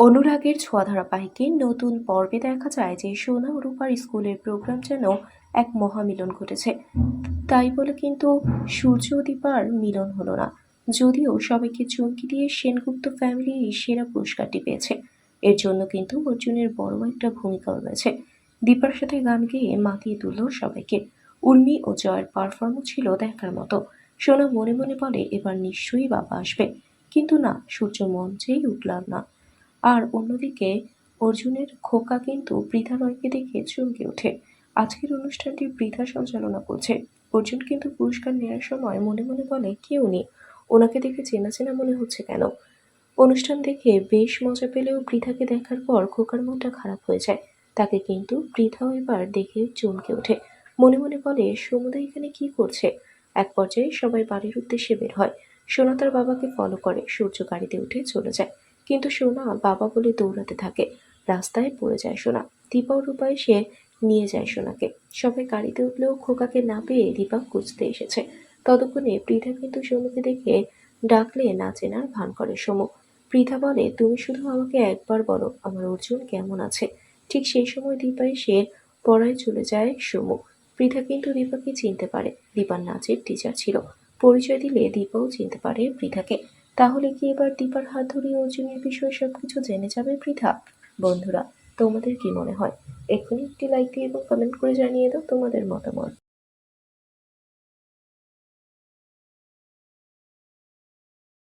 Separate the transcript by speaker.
Speaker 1: অনুরাগের ছোঁয়া ধারাবাহিকের নতুন পর্বে দেখা যায় যে সোনা রূপার স্কুলের প্রোগ্রাম যেন এক মহামিলন ঘটেছে। তাই বলে কিন্তু সূর্য দীপার মিলন হলো না। যদিও সবাইকে চমকি দিয়ে সেনগুপ্ত ফ্যামিলি সেরা পুরস্কারটি পেয়েছে। এর জন্য কিন্তু অর্জুনের বড় একটা ভূমিকাও রয়েছে। দীপার সাথে গান গেয়ে মাতিয়ে তুলল সবাইকে। উর্মি ও জয়ের পারফর্মও ছিল দেখার মতো। সোনা মনে মনে বলে, এবার নিশ্চয়ই বাবা আসবে। কিন্তু না, সূর্য মঞ্চেই উঠলাম না। আর অন্যদিকে অর্জুনের খোকা কিন্তু পৃথা রয়কে দেখে চমকে ওঠে। আজকের অনুষ্ঠানটি পৃথা সঞ্চালনা করছে। অর্জুন কিন্তু পুরস্কার নেওয়ার সময় মনে মনে বলে, কেউ নেই। ওনাকে দেখে চেনা চেনা মনে হচ্ছে কেন? অনুষ্ঠান দেখে বেশ মজা পেলেও পৃথাকে দেখার পর খোকার মনটা খারাপ হয়ে যায়। তাকে কিন্তু পৃথাও এবার দেখে চমকে ওঠে। মনে মনে বলে, সমুদা এখানে কি করছে? এক পর্যায়ে সবাই বাড়ির উদ্দেশ্যে বের হয়। সোনা তার বাবাকে ফলো করে, সূর্য গাড়িতে উঠে চলে যায়। কিন্তু সোনা বাবা বলে দৌড়াতে থাকে। রাস্তায় পড়ে যায় সোনা। দীপা ও রূপা এসে নিয়ে যায় সোনাকে। সবাই গাড়িতে উঠলেও খোকাকে না পেয়ে দীপা খুঁজতে এসেছে। ততক্ষণে পৃথা কিন্তু সোনুকে দেখে ডাকলে না চেনার ভান করে সোমু। পৃথা বলে, তুমি শুধু আমাকে একবার বলো, আমার অর্জুন কেমন আছে? ঠিক সেই সময় দীপা এসে পড়ায় চলে যায় সোমু। পৃথা কিন্তু দীপাকে চিনতে পারে। দীপার নাচের টিচার ছিল। পরিচয় দিলে দীপাও চিনতে পারে পৃথাকে তাহলে কি এবার দীপার হাত ধরে অর্জুনের বিষয়ে সবকিছু জেনে যাবে পৃথা? বন্ধুরা, তোমাদের কি মনে হয়? এক্ষুনি একটি লাইক দিয়ে এবং কমেন্ট করে জানিয়ে দাও তোমাদের মতামত।